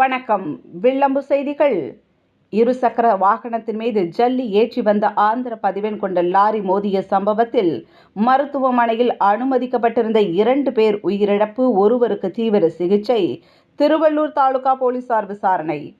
வணக்கம். வில்லம்பு செய்திகள். இருசக்கர வாகனத்தின் மீது ஜல்லி ஏற்றி வந்த ஆந்திர பதிவெண் கொண்ட லாரி மோதிய சம்பவத்தில் மருத்துவமனையில் அனுமதிக்கப்பட்டிருந்த இரண்டு பேர் உயிரிழப்பு ஒருவருக்கு தீவிர சிகிச்சை. திருவள்ளூர் தாலுகா போலீசார் விசாரணை.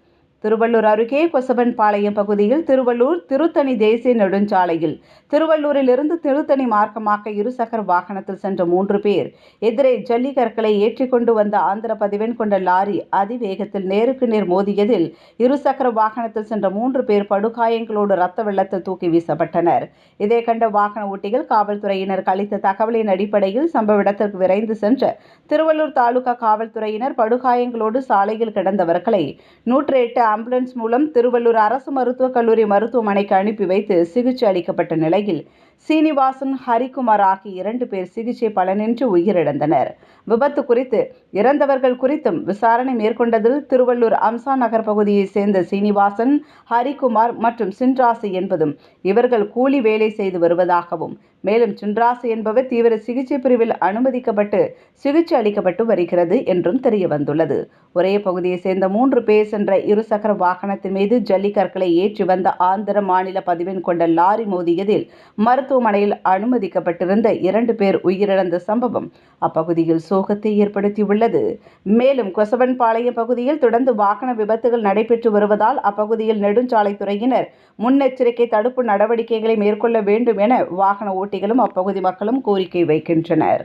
திருவள்ளூர் அருகே கொசவன்பாளையம் பகுதியில் திருவள்ளூர் திருத்தணி தேசிய நெடுஞ்சாலையில் திருவள்ளூரிலிருந்து திருத்தணி மார்க்கமாக இருசக்கர வாகனத்தில் சென்ற மூன்று பேர் எதிரே ஜல்லிக்கற்களை ஏற்றிக்கொண்டு வந்த ஆந்திர பதிவெண் கொண்ட லாரி அதிவேகத்தில் நேருக்கு நேர் மோதியதில் இருசக்கர வாகனத்தில் சென்ற மூன்று பேர் படுகாயங்களோடு ரத்த வெள்ளத்தில் தூக்கி வீசப்பட்டனர். இதை கண்ட வாகன ஓட்டிகள் காவல்துறையினர் அளித்த தகவலின் அடிப்படையில் சம்பவ இடத்திற்கு விரைந்து சென்ற திருவள்ளூர் தாலுகா காவல்துறையினர் படுகாயங்களோடு சாலையில் கிடந்தவர்களை நூற்றி எட்டு ஆம்புலன்ஸ் மூலம் திருவள்ளூர் அரசு மருத்துவக் கல்லூரி மருத்துவமனைக்கு அனுப்பி வைத்து சிகிச்சை அளிக்கப்பட்ட நிலையில் சீனிவாசன் ஹரிகுமார் ஆகிய இரண்டு பேர் சிகிச்சை பலனின்றி உயிரிழந்தனர். விபத்து குறித்து இறந்தவர்கள் குறித்தும் விசாரணை மேற்கொண்டதில் திருவள்ளூர் அம்சா நகர் பகுதியைச் சேர்ந்த சீனிவாசன் ஹரிகுமார் மற்றும் சின்ராசு என்பதும் இவர்கள் கூலி வேலை செய்து வருவதாகவும் மேலும் சின்ராசு என்பவர் தீவிர சிகிச்சை பிரிவில் அனுமதிக்கப்பட்டு சிகிச்சை அளிக்கப்பட்டு வருகிறது என்றும் தெரிய வந்துள்ளது ஒரே பகுதியைச் சேர்ந்த மூன்று பேர் சென்ற இருசக்கர வாகனத்தின் மீது ஜல்லிக்கற்களை ஏற்றி வந்த ஆந்திர மாநில பதிவெண் கொண்ட லாரி மோதியதில் மருத்துவமனையில் அனுமதிக்கப்பட்டிருந்த இரண்டு பேர் உயிரிழந்த சம்பவம் அப்பகுதியில் சோகத்தை ஏற்படுத்தியுள்ளது. மேலும் கொசவன்பாளையம் பகுதியில் தொடர்ந்து வாகன விபத்துகள் நடைபெற்று வருவதால் அப்பகுதியில் நெடுஞ்சாலைத்துறையினர் முன்னெச்சரிக்கை தடுப்பு நடவடிக்கைகளை மேற்கொள்ள வேண்டும் என வாகன ஓட்டிகளும் அப்பகுதி மக்களும் கோரிக்கை வைக்கின்றனர்.